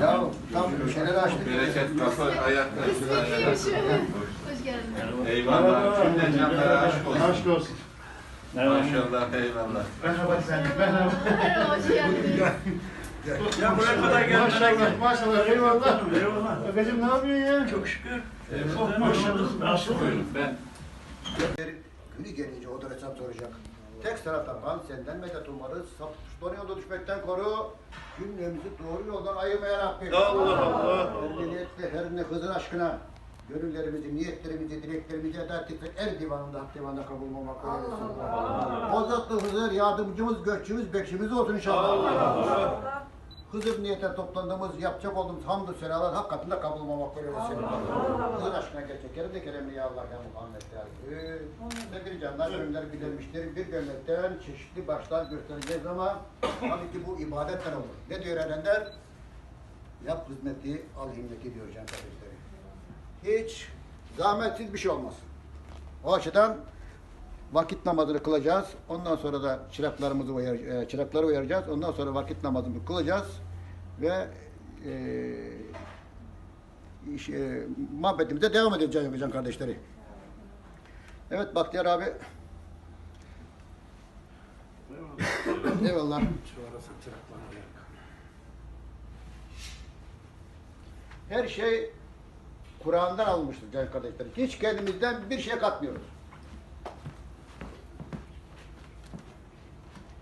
Ya tam şeyleri açtık. Bereket kafa ayakta. Hoş geldin. Eyvallah. Cümle canlara aşk olsun. Aşk olsun. Maşallah eyvallah. Merhaba efendim. Merhaba. Hoş geldin. Ya buraya kadar geldin. Maşallah. Maşallah. Eyvallah. Eyvallah. Agacım ne yapıyorsun ya? Çok şükür. Eyvallah. Maşallah. Nasıl? Buyurun ben. Günü gelince o da hesap soracak. Tek taraftan senden medet umarız. Sapıkların yolda düşmekten koru. Cümlemizi doğru yoldan ayırma ya Rabbim. Allah Allah. Ermeniyetle her ne Hızır aşkına. Gönüllerimizi, niyetlerimizi, dileklerimizi eda ettik ve er divanında, hak divanında kabul olmak eylesin. Ozatlı Hızır yardımcımız, göççümüz, bekçimiz olsun inşallah. Hızır niyetten toplandığımız, yapacak olduğumuz hamdü senalar hak katında kabul olmak eylesin. Hızır aşkına gerçeklerim de keremli ya Allah ya Muhammed ya. Sevgili canlar, gönüller bildirmiştir. Bir gönletten çeşitli başlar göstereceğiz ama tabii ki bu ibadetten olur. Ne diyor Erenler? Yap hizmeti, al himmeti diyor can kardeşlerim. Hiç zahmetsiz bir şey olmaz. O açıdan vakit namazını kılacağız. Ondan sonra da çıraklarımızı uyar, e, çırakları uyaracağız. Ondan sonra vakit namazını kılacağız ve e, iş, e, muhabbetimize devam edeceğiz can kardeşleri. Evet Bahtiyar abi. Eyvallah. Her şey Kur'an'dan almıştır can kardeşlerim. Hiç kendimizden bir şey katmıyoruz.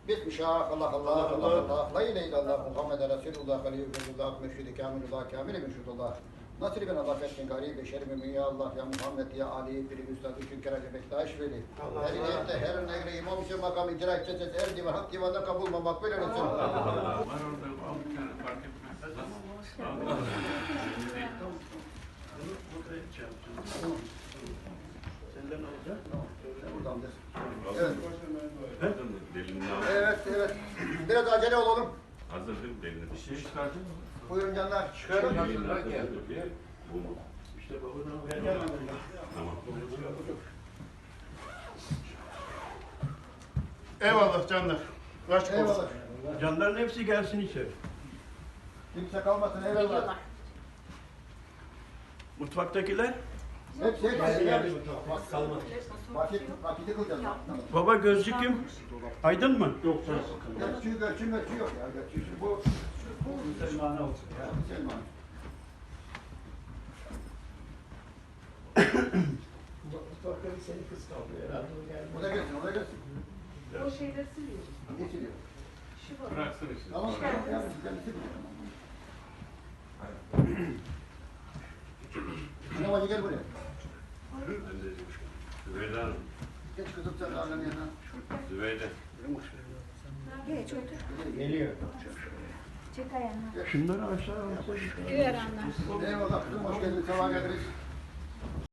Bismillah, Allah Allah, Allah Allah, la ilahe illallah, Muhammed Resulullah, Halilullah, Mürşid-i Kamilullah, Kamil-i Mürşidullah. Nasıl ben Allah fethin gari, beşer mümin ya Allah, ya Muhammed, ya Ali, biri üstad, üçün kerece bektaş veli. Her niyette, her negre, imam için makam, icra edeceğiz, her divan, hak divanda kabul olma, makbul eylesin. Var orada al bir. Buradandır. Evet, Hazır mı? Evet, evet. Biraz acele olalım. Hazır değil mi delini? Şey çıkardın mı? Buyurun canlar. Çıkarın. Bu mu? İşte babadan Tamam. Eyvallah canlar. Aşk olsun. Eyvallah. Canların hepsi gelsin içeri. Kimse kalmasın, eyvallah. Mutfaktakiler. Hepsi, hepsi. Vakit, vakiti kılacağız. Baba gözcü kim? Aydın mı? Yok. Göçü, göçü, göçü yok ya. Göçü, şu bu. Müslüman olsun. Ya, Müslüman. O da gelsin, o da gelsin. O şeyleri siliyor. Geçiliyor. Bıraksın işte. Tamam, tamam. Kendisi biliyor. Anam hadi gel buraya. Zübeyde Hanım. Geç kızım sen annenin yanına. Zübeyde. Geç otur. Geliyor. Çek ayağını. Şunları aşağı alsın. Güver anlar. Eyvallah kızım, hoş geldin, sabah geldiniz.